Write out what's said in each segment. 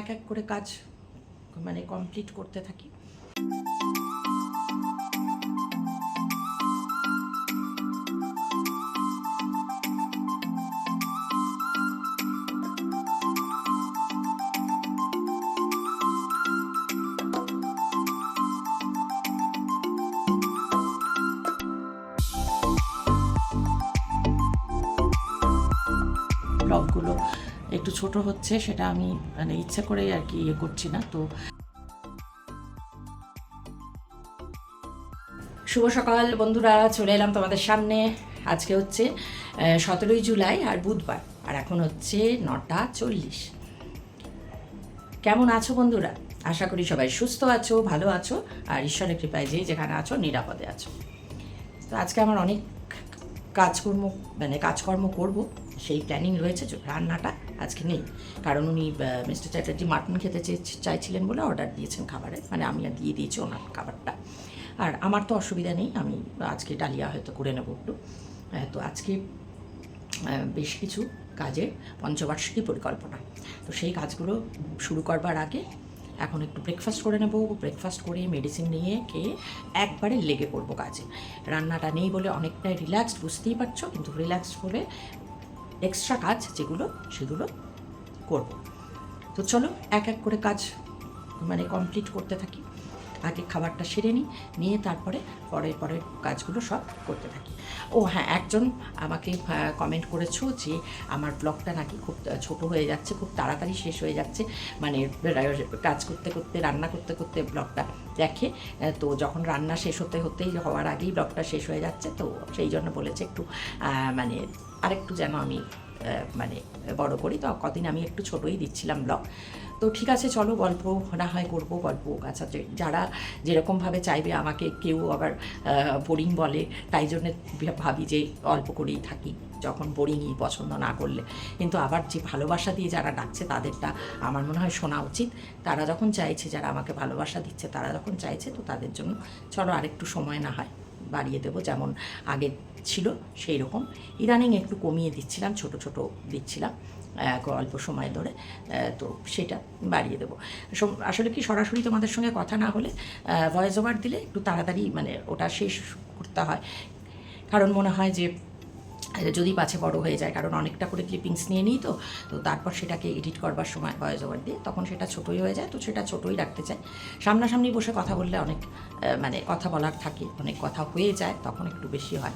এক এক করে কাজ মানে কমপ্লিট করতে থাকি। ছোট হচ্ছে, সেটা আমি মানে ইচ্ছা করেই আর কি ইয়ে করছি না, তো শুভ সকাল বন্ধুরা, চলে এলাম তোমাদের সামনে। আজকে হচ্ছে সতেরোই জুলাই আর বুধবার, আর এখন হচ্ছে নটা চল্লিশ। কেমন আছো বন্ধুরা? আশা করি সবাই সুস্থ আছো, ভালো আছো, আর ঈশ্বরের কৃপায় যে যেখানে আছো, নিরাপদে আছো। তো আজকে আমার অনেক কাজকর্ম মানে কাজকর্ম করব, সেই প্ল্যানিং রয়েছে, রান্নাটা আজকে নেই। কারণ উনি মিস্টার চ্যাটার্জি মাটন খেতে চাইছিলেন বলে অর্ডার দিয়েছেন খাবারে। মানে আমি আর দিয়ে দিয়েছি ওনার খাবারটা। আর আমার তো অসুবিধা নেই, আমি আজকে ডালিয়া হয়তো করে নেব একটু। তো আজকে বেশ কিছু কাজের পঞ্চবার্ষিকী পরিকল্পনা। তো সেই কাজগুলো শুরু করবার আগে এখন একটু ব্রেকফাস্ট করে নেব। ব্রেকফাস্ট করে মেডিসিন নিয়ে খেয়ে একবারে লেগে পড়ব কাজে। রান্নাটা নেই বলে অনেকটাই রিল্যাক্সড বুঝতেই পারছ? কিন্তু রিল্যাক্সড হলে এক্সট্রা কাজ যেগুলো সেগুলো করব। তো চলো, এক এক করে কাজ মানে কমপ্লিট করতে থাকি। আগে খাবারটা সেরে নিই, নিয়ে তারপরে পরের পরের কাজগুলো সব করতে থাকি। ও হ্যাঁ একজন আমাকে কমেন্ট করেছ যে আমার ব্লগটা নাকি খুব ছোট হয়ে যাচ্ছে, খুব তাড়াতাড়ি শেষ হয়ে যাচ্ছে। মানে কাজ করতে করতে, রান্না করতে করতে ব্লগটা দেখে তো যখন রান্না শেষ হতে হতেই হওয়ার আগেই ব্লগটা শেষ হয়ে যাচ্ছে, তো সেই জন্য বলেছে একটু মানে আরেকটু যেন আমি মানে বড় করি। তো কদিন আমি একটু ছোটোই দিচ্ছিলাম ব্লগ। তো ঠিক আছে, চলো গল্প না হয় করব, গল্প আচ্ছা যারা যেরকমভাবে চাইবে আমাকে, কেউ আবার বোরিং বলে, তাই জন্য ভাবি যে অল্প করেই থাকি, যখন বোরিংই পছন্দ না করলে। কিন্তু আবার যে ভালোবাসা দিয়ে যারা ডাকছে, তাদেরটা আমার মনে হয় শোনা উচিত। তারা যখন চাইছে, যারা আমাকে ভালোবাসা দিচ্ছে, তারা যখন চাইছে, তো তাদের জন্য চলো আরেকটু সময় না হয়। বাড়িয়ে দেবো, যেমন আগে ছিল সেই রকম ইদানিং একটু কমিয়ে দিচ্ছিলাম, ছোট ছোট দিচ্ছিলাম অল্প সময় ধরে তো সেটা বাড়িয়ে দেবো। আসলে কি সরাসরি তোমাদের সঙ্গে কথা না হলে ভয়েস ওভার দিলে একটু তাড়াতাড়ি মানে ওটা শেষ করতে হয়। কারণ মনে হয় যে যদি পাছে বড় হয়ে যায়, কারণ অনেকটা করে ক্লিপিংস নিয়ে নিই তো তো তারপর সেটাকে এডিট করবার সময় ভয়েস ওভার দিয়ে, তখন সেটা ছোটোই হয়ে যায়, তো সেটা ছোটোই রাখতে চাই। সামনাসামনি বসে কথা বললে অনেক মানে কথা বলার থাকে, অনেক কথা হয়ে যায়, তখন একটু বেশি হয়।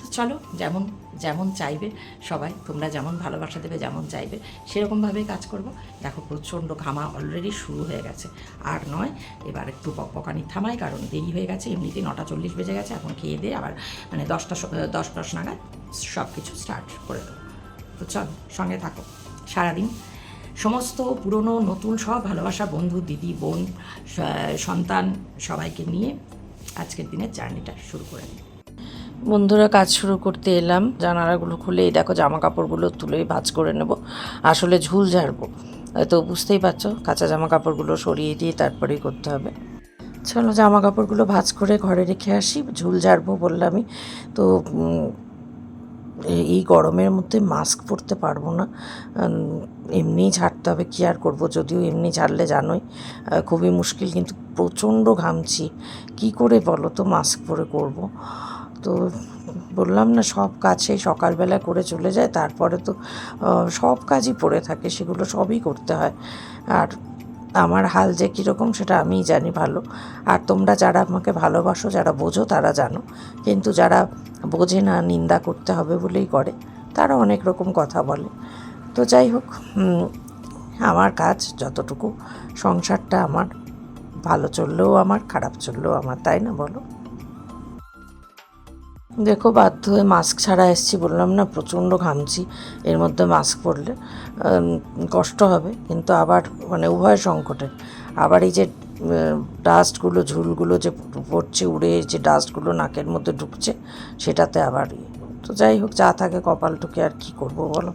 তো চলো, যেমন যেমন চাইবে সবাই, তোমরা যেমন ভালোবাসা দেবে, যেমন চাইবে সেরকমভাবেই কাজ করব। দেখো, প্রচণ্ড ঘামা অলরেডি শুরু হয়ে গেছে। আর নয়, এবার একটু পকপকানি থামাই, কারণ দেরি হয়ে গেছে এমনিতে নটা চল্লিশ বেজে গেছে, এখন খেয়ে দিয়ে আবার মানে দশটা স- দশ দশ নাগাদ সব কিছু স্টার্ট করে দেবো। তো চল, সঙ্গে থাকো। সারাদিন সমস্ত পুরনো, নতুন সব ভালোবাসা বন্ধু, দিদি, বোন সন্তান সবাইকে নিয়ে আজকের দিনের জার্নিটা শুরু করে দিই। বন্ধুরা, কাজ শুরু করতে এলাম। জানালাগুলো খুলে এই দেখো জামা কাপড়গুলো তুলেই ভাঁজ করে নেব। আসলে ঝুল ঝাড়বো। তো বুঝতেই পারছ, কাঁচা জামা কাপড়গুলো সরিয়ে দিয়ে তারপরেই করতে হবে। চলো জামা কাপড়গুলো ভাঁজ করে ঘরে রেখে আসি। ঝুল ঝাড়বো বললামই। তো এই- গরমের মধ্যে মাস্ক পরতে পারব না। এমনিই ঝাড়তে হবে, কী আর করব? যদিও এমনি ঝাড়লে জানোই খুবই মুশকিল, কিন্তু প্রচণ্ড ঘামছি। কি করে বলো তো মাস্ক পরে করব? তো বললাম না, সব কাজ সেই সকালবেলা করে চলে যায়, তারপরে তো সব কাজই পড়ে থাকে, সেগুলো সবই করতে হয়। আর আমার হাল যে কীরকম সেটা আমিই জানি ভালো। আর তোমরা যারা আমাকে ভালোবাসো, যারা বোঝো, তারা জানো। কিন্তু যারা বোঝে না, নিন্দা করতে হবে বলেই করে, তারা অনেক রকম কথা বলে। তো যাই হোক আমার কাজ যতটুকু, সংসারটা আমার, ভালো চললেও আমার, খারাপ চললেও আমার, তাই না বলো? দেখো, বাধ্য হয়ে মাস্ক ছাড়া এসছি বললাম, না, প্রচণ্ড ঘামছি। এর মধ্যে মাস্ক পরলে কষ্ট হবে। কিন্তু আবার মানে উভয় সংকটে। আবার এই যে ডাস্টগুলো ঝুলগুলো যে পড়ছে, উড়ে যে ডাস্টগুলো নাকের মধ্যে ঢুকছে, সেটাতে আবার ইয়ে। তো যাই হোক, যা থাকে কপালটুকে আর কি করব বলো?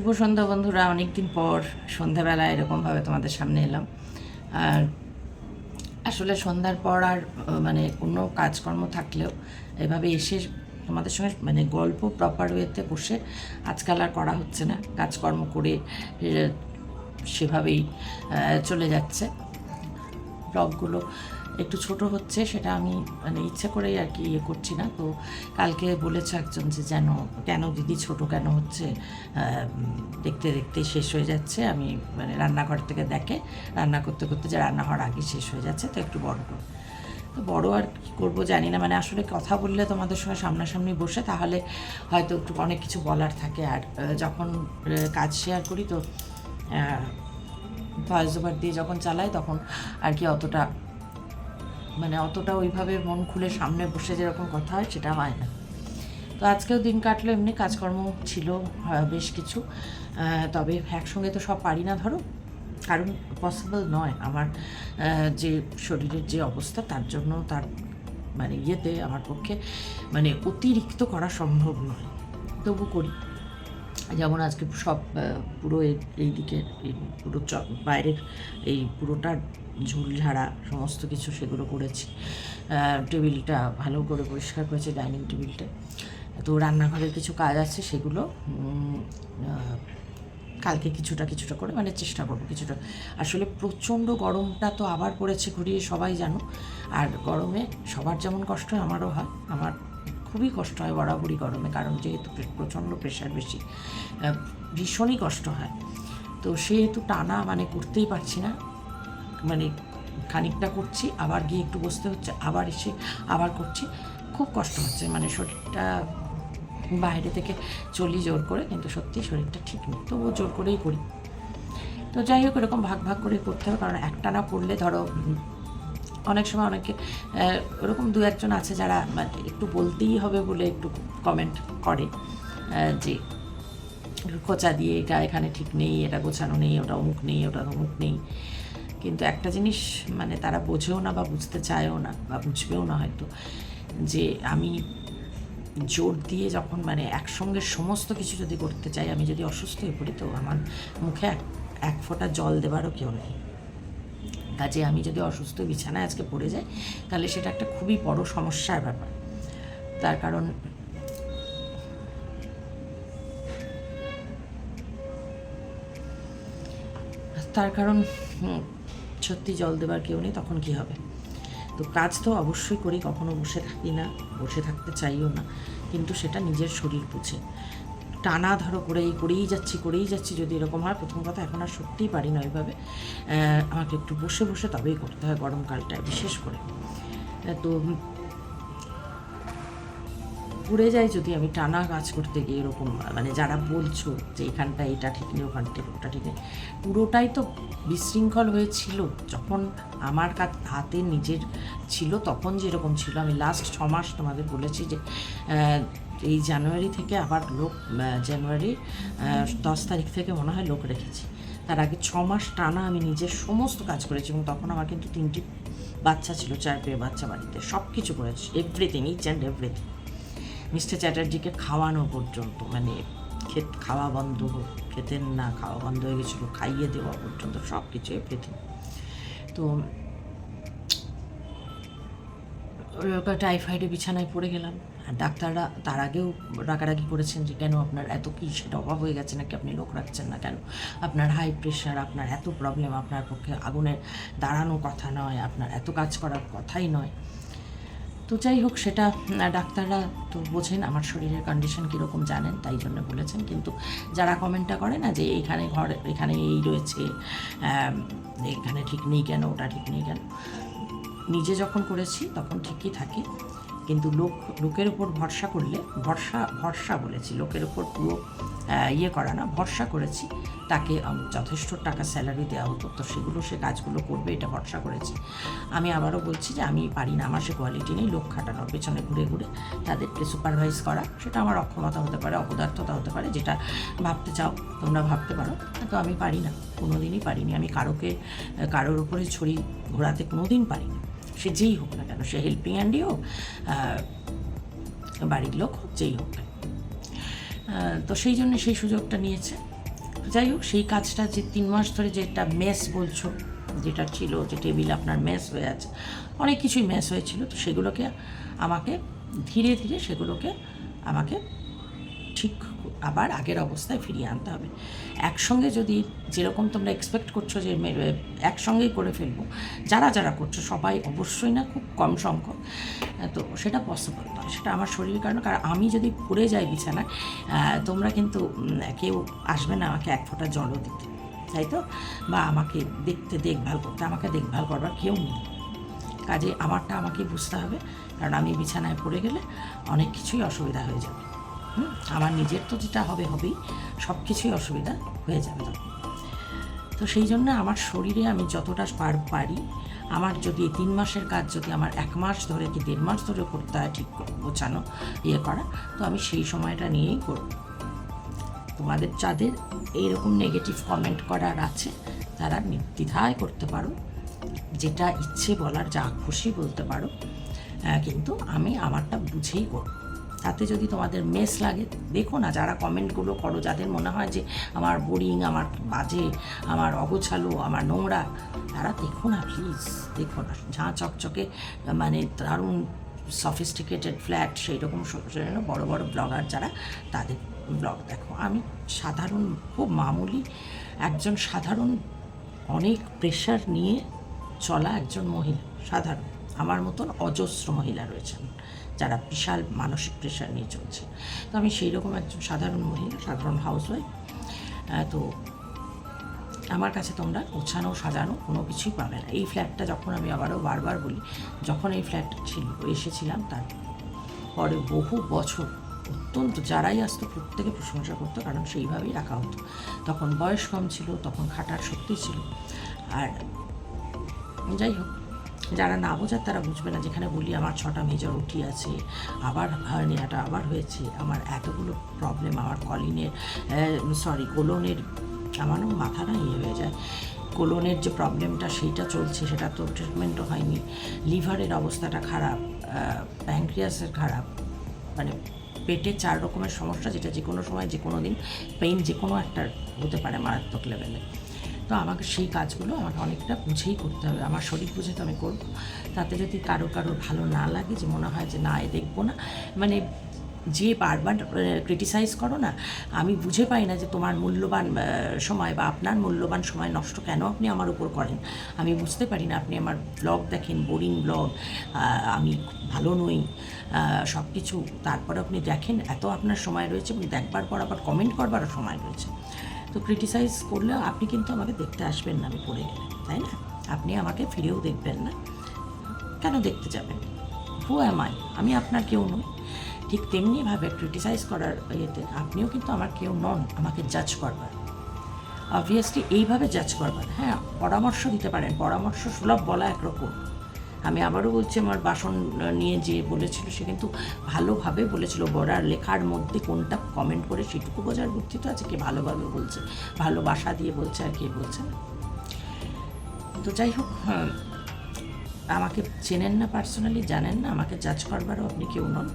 শুভ সন্ধ্যা বন্ধুরা, অনেকদিন পর সন্ধ্যাবেলা এরকমভাবে তোমাদের সামনে এলাম। আর আসলে সন্ধ্যার পর আর মানে কোনো কাজকর্ম থাকলেও এভাবে এসে তোমাদের সঙ্গে মানে গল্প প্রপার ওয়েতে বসে আজকাল আর করা হচ্ছে না। কাজকর্ম করে সেভাবেই চলে যাচ্ছে। ব্লগগুলো। একটু ছোট হচ্ছে, সেটা আমি মানে ইচ্ছে করেই আর কি ইয়ে করছি না। তো কালকে বলেছে একজন যে, যেন কেন দিদি ছোট কেন হচ্ছে? দেখতে দেখতে শেষ হয়ে যাচ্ছে। আমি মানে রান্নাঘর থেকে দেখে, রান্না করতে করতে যে রান্না হওয়ার আগে শেষ হয়ে যাচ্ছে, তো একটু বড় করো তো বড় আর কী করব জানি না। মানে আসলে কথা বললে তোমাদের সঙ্গে সামনাসামনি বসে, তাহলে হয়তো একটু অনেক কিছু বলার থাকে। আর যখন কাজ শেয়ার করি তো ভয়েস ওভার দিয়ে যখন চালাই তখন আর কি অতটা মানে অতটা ওইভাবে মন খুলে সামনে বসে যেরকম কথা হয় সেটা হয় না। তো আজকেও দিন কাটলো, এমনি কাজকর্ম ছিল বেশ কিছু। তবে একসঙ্গে তো সব পারি না ধরো। কারণ পসিবল নয় আমার যে শরীরের যে অবস্থা তার জন্য তার মানে ইয়েতে আমার পক্ষে মানে অতিরিক্ত করা সম্ভব নয়। তবু করি। যেমন আজকে সব পুরো এই- দিকের এই পুরো চ- বাইরের এই পুরোটা ঝুল ঝাড়া সমস্ত কিছু সেগুলো করেছি। টেবিলটা ভালো করে পরিষ্কার করেছি, ডাইনিং টেবিলটা। তো রান্নাঘরের কিছু কাজ আছে সেগুলো কালকে কিছুটা কিছুটা করে মানে চেষ্টা করব কিছুটা। আসলে প্রচণ্ড গরমটা তো আবার পড়েছে, ঘুরিয়ে সবাই জানো। আর গরমে সবার যেমন কষ্ট, আমারও হয়। আমার খুবই কষ্ট হয় বরাবরই গরমে, কারণ যেহেতু প্রচণ্ড প্রেশার বেশি ভীষণই কষ্ট হয়। তো সেহেতু টানা মানে করতেই পারছি না মানে খানিকটা করছি, আবার গিয়ে একটু বসতে হচ্ছে, আবার এসে আবার করছি। খুব কষ্ট হচ্ছে মানে শরীরটা বাইরে থেকে চলি জোর করে, কিন্তু সত্যি শরীরটা ঠিক নেই, তবুও জোর করেই করি। তো যাই হোক, এরকম ভাগ ভাগ করে করতে হবে, কারণ একটা না করলে ধরো অনেক সময় অনেকে ওরকম দু একজন আছে যারা মানে একটু বলতেই হবে বলে একটু কমেন্ট করে যে খোঁচা দিয়ে এটা এখানে ঠিক নেই, এটা গোছানো নেই, ওটা অমুক নেই ওটা অমুক নেই। কিন্তু একটা জিনিস মানে তারা বোঝেও না বা বুঝতে চায়ও না বা বুঝবেও না হয়তো, যে আমি জোর দিয়ে যখন মানে একসঙ্গে সমস্ত কিছু যদি করতে চাই, আমি যদি অসুস্থ হয়ে পড়ি, তো আমার মুখে এক এক ফোঁটা জল দেবারও কেউ নেই। কাজে আমি যদি অসুস্থ বিছানায় আজকে পড়ে যাই, তাহলে সেটা একটা খুবই বড় সমস্যার ব্যাপার। তার কারণ তার কারণ সত্যি জল দেবার কেউ নেই, তখন কি হবে? তো কাজ তো অবশ্যই করি, কখনো বসে থাকি না, বসে থাকতে চাইও না, কিন্তু সেটা নিজের শরীর বুঝে। টানা ধরো করেই করেই যাচ্ছি করেই যাচ্ছি, যদি এরকম হয়, প্রথম কথা এখন আর সত্যিই পারি না ওইভাবে। আমাকে একটু বসে বসে তবেই করতে হয় গরমকালটায় বিশেষ করে। তো পড়ে যাই যদি আমি টানা কাজ করতে গিয়ে এরকম মানে যারা বলছো যে এখানটা এটা ঠিক নেই ওখানটা ওটা ঠিক নেই, পুরোটাই তো বিশৃঙ্খল হয়েছিল। যখন আমার কাত- হাতে নিজের ছিল, তখন যেরকম ছিল, আমি লাস্ট ছ মাস তোমাদের বলেছি যে এই জানুয়ারি থেকে আবার লোক আহ, জানুয়ারি দশ তারিখ থেকে মনে হয় লোক রেখেছি। তার আগে ছ মাস টানা আমি নিজের সমস্ত কাজ করেছি এবং তখন আমার কিন্তু তিনটি বাচ্চা ছিল চার পেয়ে বাচ্চা বাড়িতে। সব কিছু করেছি everything each and everything mister চ্যাটার্জিকে খাওয়ানো পর্যন্ত মানে খেত খাওয়া বন্ধ খেতেন না খাওয়া বন্ধ হয়ে গেছিল খাইয়ে দেওয়া পর্যন্ত সব কিছু এভরিথিং তো টাইফয়েডে বিছানায় পড়ে গেলাম। আর ডাক্তাররা তার আগেও রাগারাগি করেছেন যে, কেন আপনার এত কি? সেটা অভাব হয়ে গেছে নাকি আপনি লোক রাখছেন না কেন? আপনার হাই প্রেশার আপনার এত প্রবলেম আপনার পক্ষে আগুনে দাঁড়ানো কথা নয়, আপনার এত কাজ করার কথাই নয়। তো যাই হোক, সেটা ডাক্তাররা তো বোঝেন আমার শরীরের কন্ডিশন কীরকম জানেন, তাই জন্য বলেছেন। কিন্তু যারা কমেন্টটা করে না যে, এইখানে ঘর, এখানে এই রয়েছে এখানে ঠিক নেই কেন, ওটা ঠিক নেই কেন? নিজে যখন করেছি তখন ঠিকই থাকে। কিন্তু লোক, লোকের উপর ভরসা করলে, ভরসা ভরসা বলেছি, লোকের উপর পুরো ইয়ে করা না, ভরসা করেছি। তাকে যথেষ্ট টাকা স্যালারি দেওয়া হতো, তো সেগুলো সে কাজগুলো করবে, এটা ভরসা করেছি। আমি আবারও বলছি যে আমি পারি না, আমার সে কোয়ালিটি নেই, লোক খাটানোর পেছনে ঘুরে ঘুরে তাদেরকে সুপারভাইজ করা, সেটা আমার অক্ষমতা হতে পারে, অপদার্থতা হতে পারে, যেটা ভাবতে চাও, তোমরা ভাবতে পারো। তো আমি পারি না কোনো দিনই পারিনি। আমি কারোকে, কারোর উপরে ছড়ি ঘোরাতে কোনো দিন সে যেই হোক না কেন, সে হেল্পিং হ্যান্ডই হোক বাড়ির লোক হোক, যেই হোক না তো সেই জন্য সেই সুযোগটা নিয়েছে। যাই হোক, সেই কাজটা যে তিন মাস ধরে যেটা মেস বলছো, যেটা ছিল যে টেবিল আপনার মেস হয়ে আছে, অনেক কিছুই মেস হয়েছিল, তো সেগুলোকে আমাকে ধীরে ধীরে সেগুলোকে আমাকে ঠিক আবার আগের অবস্থায় ফিরিয়ে আনতে হবে। একসঙ্গে যদি যেরকম তোমরা এক্সপেক্ট করছ যে একসঙ্গেই করে ফেলব, যারা যারা করছ, সবাই অবশ্যই না খুব কম সংখ্যক তো সেটা পসিবল নয়। সেটা আমার শরীরের কারণে, কারণ আমি যদি পড়ে যাই বিছানায় তোমরা কিন্তু কেউ আসবে না আমাকে এক ফোঁটা জলও দিতে, তাই তো? বা আমাকে দেখতে দেখভাল করতে, আমাকে দেখভাল করবার কেউ নেই। কাজে আমারটা আমাকে বুঝতে হবে, কারণ আমি বিছানায় পড়ে গেলে অনেক কিছুই অসুবিধা হয়ে যাবে। আমার নিজের তো যেটা হবে, হবেই। সব কিছুই অসুবিধা হয়ে যাবে তখন। তো সেই জন্য আমার শরীরে আমি যতটা পার পারি, আমার যদি তিন মাসের কাজ যদি আমার এক মাস ধরে কি দেড় মাস ধরে করতে হয়, ঠিক গোছানো ইয়ে করা, তো আমি সেই সময়টা নিয়েই করব। তোমাদের যাদের এইরকম নেগেটিভ কমেন্ট করার আছে, তারা নির্দ্বিধায় করতে পারো। যেটা ইচ্ছে বলার, যা খুশি বলতে পারো। কিন্তু আমি আমারটা বুঝেই করব। তাতে যদি তোমাদের মেস লাগে, দেখো না যারা কমেন্টগুলো করো, যাদের মনে হয় যে আমার বোরিং আমার বাজে, আমার অগোছালো, আমার নোংরা, তারা দেখো না প্লিজ দেখো না। ঝাঁ চকচকে মানে দারুণ সফিস্টিকেটেড ফ্ল্যাট সেই রকম বড় বড় ব্লগার যারা, তাদের ব্লগ দেখো। আমি সাধারণ, খুব মামুলি একজন সাধারণ, অনেক প্রেশার নিয়ে চলা একজন মহিলা, সাধারণ। আমার মতন অজস্র মহিলা রয়েছেন। যারা বিশাল মানসিক প্রেশার নিয়ে চলছে। তো আমি সেই রকম একজন সাধারণ মহিলা, সাধারণ হাউসওয়াইফ তো আমার কাছে তোমরা গোছানো, সাজানো কোনো কিছুই পাবে না। এই ফ্ল্যাটটা যখন আমি আবারও বারবার বলি, যখন এই ফ্ল্যাটটা ছিল, এসেছিলাম তার পরে বহু বছর অত্যন্ত যারাই আসতো, প্রত্যেকে প্রশংসা করতো, কারণ সেইভাবেই রাখা হতো। তখন বয়স কম ছিল, তখন খাটার শক্তি ছিল। আর যাই হোক যারা না বোঝার তারা বুঝবে না। যেখানে বলি আমার ছটা মেজর উঠি আছে, আবার হার্নিয়াটা আবার হয়েছে, আমার এতগুলো প্রবলেম আমার কলিনের সরি কোলনের আমারও মাথাটা ইয়ে হয়ে যায়। কোলনের যে প্রবলেমটা সেইটা চলছে, সেটা তো ট্রিটমেন্টও হয়নি। লিভারের অবস্থাটা খারাপ প্যাঙ্ক্রিয়াসের খারাপ মানে পেটে চার রকমের সমস্যা, যেটা যে কোনো সময় যে কোনো দিন পেইন যে কোনো একটা হতে পারে মারাত্মক লেভেলে তো আমাকে সেই কাজগুলো আমাকে অনেকটা বুঝেই করতে হবে। আমার শরীর বুঝে তো আমি করব। তাতে যদি কারও কারও ভালো না লাগে, যে মনে হয় যে না, এ দেখব না মানে যে বারবার ক্রিটিসাইজ করো না, আমি বুঝে পাই না যে তোমার মূল্যবান সময় বা আপনার মূল্যবান সময় নষ্ট কেন আপনি আমার উপর করেন। আমি বুঝতে পারি না, আপনি আমার ব্লগ দেখেন বোরিং ব্লগ আমি ভালো নই সব কিছু তারপর আপনি দেখেন, এত আপনার সময় রয়েছে এবং দেখবার পর আবার কমেন্ট করবারও সময় রয়েছে। তো ক্রিটিসাইজ করলেও আপনি কিন্তু আমাকে দেখতে আসবেন না, আমি পড়ে গেলে, তাই না? আপনি আমাকে ফিরেও দেখবেন না। কেন দেখতে যাবেন? হু অ্যাম আই আমি আপনার কেউ নই। ঠিক তেমনিভাবে ক্রিটিসাইজ করার ইয়েতে আপনিও কিন্তু আমার কেউ নন, আমাকে জাজ করবার। অবভিয়াসলি এইভাবে জাজ করবার। হ্যাঁ পরামর্শ দিতে পারেন। পরামর্শ সুলভ বলা একরকম আমি আবারও বলছি আমার বাসন নিয়ে যে বলেছিল সে কিন্তু ভালোভাবে বলেছিল। বড়ার লেখার মধ্যে কোনটা কমেন্ট করে সেটুকু বোঝার বুদ্ধি তো আছে কে ভালোভাবে বলছে। ভালোবাসা দিয়ে বলছে আর কে বলছে না। তো যাই হোক হ্যাঁ, আমাকে চেনেন না পার্সোনালি জানেন না আমাকে জাজ করবারও আপনি কেউ নন।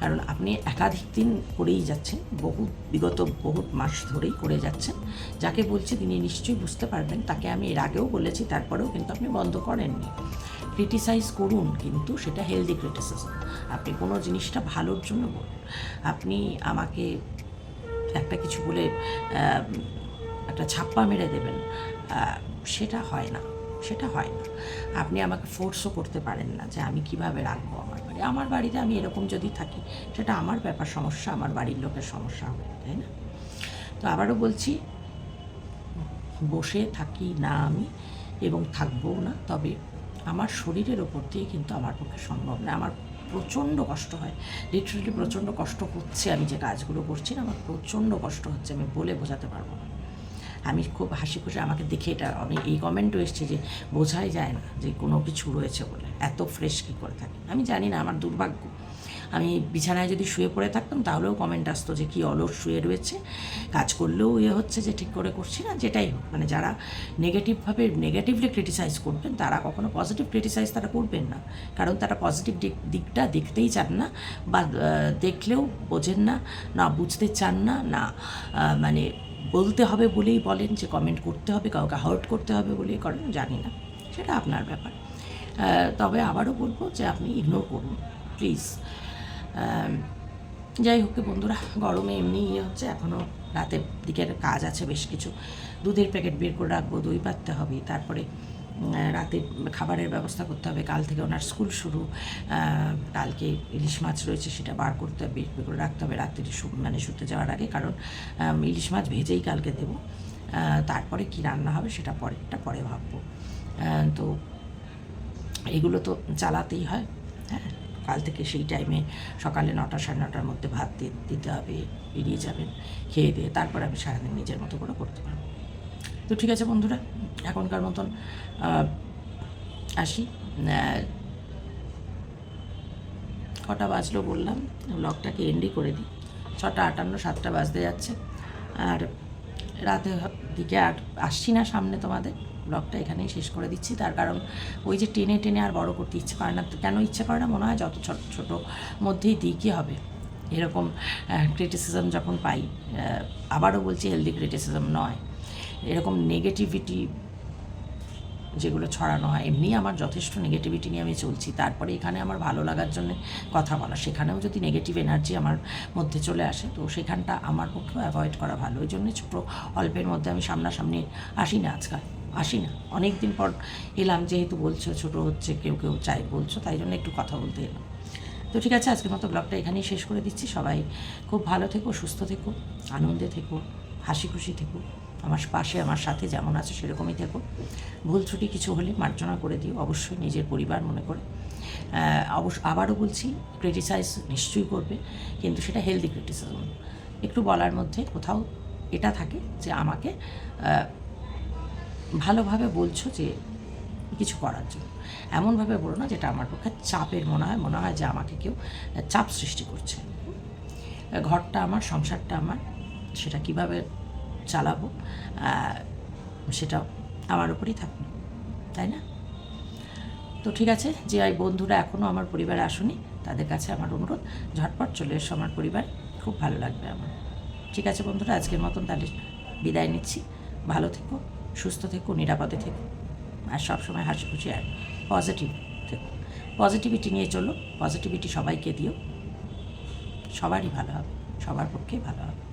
কারণ আপনি একাধিক দিন করেই যাচ্ছেন বহু বিগত বহু মাস ধরেই করে যাচ্ছেন। যাকে বলছি তিনি নিশ্চয়ই বুঝতে পারবেন তাকে আমি এর আগেও বলেছি তারপরেও কিন্তু আপনি বন্ধ করেননি। ক্রিটিসাইজ করুন, কিন্তু সেটা হেলদি ক্রিটিসিজম আপনি কোনো জিনিসটা ভালোর জন্য বলুন। আপনি আমাকে একটা কিছু বলে একটা ছাপ্পা মেরে দেবেন সেটা হয় না, সেটা হয় না। আপনি আমাকে ফোর্সও করতে পারেন না যে আমি কীভাবে রাখব আমার বাড়ি। আমার বাড়িতে আমি এরকম যদি থাকি, সেটা আমার ব্যাপার সমস্যা, আমার বাড়ির লোকের সমস্যা হবে, তাই না? তো আবারও বলছি, বসে থাকি না আমি এবং থাকবও না, তবে আমার শরীরের ওপর দিয়ে কিন্তু আমার পক্ষে সম্ভব না। আমার প্রচণ্ড কষ্ট হয়। লিটারেলি প্রচণ্ড কষ্ট হচ্ছে আমি যে কাজগুলো করছি না, আমার প্রচণ্ড কষ্ট হচ্ছে, আমি বলে বোঝাতে পারব না। আমি খুব হাসি খুশি, আমাকে দেখে এটা আমি এই কমেন্টও এসছে যে বোঝাই যায় না যে কোনো কিছু রয়েছে বলে। এত ফ্রেশ কী করে থাকে? আমি জানি না, আমার দুর্ভাগ্য। আমি বিছানায় যদি শুয়ে পড়ে থাকতাম, তাহলেও কমেন্ট আসতো যে কি অলস শুয়ে রয়েছে। কাজ করলেও ইয়ে হচ্ছে যে ঠিক করে করছি না, যেটাই হোক। মানে যারা নেগেটিভভাবে নেগেটিভলি ক্রিটিসাইজ করবেন, তারা কখনো পজিটিভ ক্রিটিসাইজ তারা করবেন না। কারণ তারা পজিটিভ দিক, দিকটা দেখতেই চান না বা দেখলেও বোঝেন না না বুঝতে চান না না মানে বলতে হবে বলেই বলেন যে কমেন্ট করতে হবে, কাউকে হার্ট করতে হবে বলেই করেন জানি না। সেটা আপনার ব্যাপার। তবে আবারও বলব যে আপনি ইগনোর করুন প্লিজ যাই হোক বন্ধুরা, গরমে এমনি ইয়ে হচ্ছে এখনও রাতের দিকের কাজ আছে বেশ কিছু। দুধের প্যাকেট বের করে রাখব, দই পাততে হবে, তারপরে রাতে খাবারের ব্যবস্থা করতে হবে। কাল থেকে ওনার স্কুল শুরু কালকে ইলিশ মাছ রয়েছে সেটা বার করতে হবে, বের করে রাখতে হবে। রাত্রি মানে শুতে যাওয়ার আগে, কারণ ইলিশ মাছ ভেজেই কালকে দেবো। তারপরে কি রান্না হবে সেটা পরেরটা পরে ভাববো। তো এগুলো তো চালাতেই হয় হ্যাঁ? কাল থেকে সেই টাইমে সকালে নটা সাড়ে নটার মধ্যে ভাত দিতে হবে, বেরিয়ে যাবেন, খেয়ে দিয়ে তারপর আমি সারাদিন নিজের মতো করে করতে পারব। তো ঠিক আছে বন্ধুরা, এখনকার মতন আসি। কটা বাজলো বললাম ব্লগটাকে এন্ডি করে দিই। ছটা আটান্ন, সাতটা বাজতে যাচ্ছে। আর রাতে দিকে আর আসছি না সামনে তোমাদের। ব্লগটা এখানেই শেষ করে দিচ্ছি। তার কারণ ওই যে টেনে টেনে আর বড় করতে ইচ্ছে করে না। কেন ইচ্ছে করে না? মনে হয় যত ছোট ছোট মধ্যেই দিই কী হবে। এরকম ক্রিটিসিজম যখন পাই আবারও বলছি হেলদি ক্রিটিসিজম নয়। এরকম নেগেটিভিটি যেগুলো ছড়ানো হয়, এমনি আমার যথেষ্ট নেগেটিভিটি নিয়ে আমি চলছি। তারপরে এখানে আমার ভালো লাগার জন্য কথা বলা। সেখানেও যদি নেগেটিভ এনার্জি আমার মধ্যে চলে আসে, তো সেখানটা আমার পক্ষেও অ্যাভয়েড করা ভালো। ওই জন্যই ছোটো অল্পের মধ্যে আমি সামনাসামনি আসি না আজকাল। আসি না অনেক দিন পর এলাম, যেহেতু বলছো ছোটো হচ্ছে, কেউ কেউ চাই বলছো, তাই জন্য একটু কথা বলতে এলাম। তো ঠিক আছে, আজকের মতো ব্লগটা এখানেই শেষ করে দিচ্ছি। সবাই খুব ভালো থেকো, সুস্থ থেকো, আনন্দে থেকো হাসি খুশি থেকো। আমার পাশে, আমার সাথে যেমন আছে, সেরকমই থেকো। ভুল ত্রুটি কিছু হলে মার্জনা করে দিও, অবশ্যই নিজের পরিবার মনে করে। অবশ্য আবারও বলছি ক্রিটিসাইজ নিশ্চয়ই করবে, কিন্তু সেটা হেলদি ক্রিটিসিজম একটু বলার মধ্যে কোথাও এটা থাকে যে আমাকে ভালোভাবে বলছো যে কিছু করার জন্য। এমনভাবে বলো না যেটা আমার পক্ষে চাপের মনে হয় মনে হয় যে আমাকে কেউ চাপ সৃষ্টি করছে। ঘরটা আমার, সংসারটা আমার, সেটা কীভাবে চালাবো সেটা আমার উপরেই থাকবে, তাই না? তো ঠিক আছে যে এই বন্ধুরা এখনও আমার পরিবারে আসেনি, তাদের কাছে আমার অনুরোধ, ঝটপট চলে এসো আমার পরিবার, খুব ভালো লাগবে আমার। ঠিক আছে বন্ধুরা, আজকের মতন তাহলে বিদায় নিচ্ছি, ভালো থেকো। সুস্থ থেকো, নিরাপদে থেকো। আর সবসময় হাসি খুশি আর পজিটিভ থেকো। পজিটিভিটি নিয়ে চলো পজিটিভিটি সবাইকে দিও। সবারই ভালো হবে, সবার পক্ষেই ভালো হবে।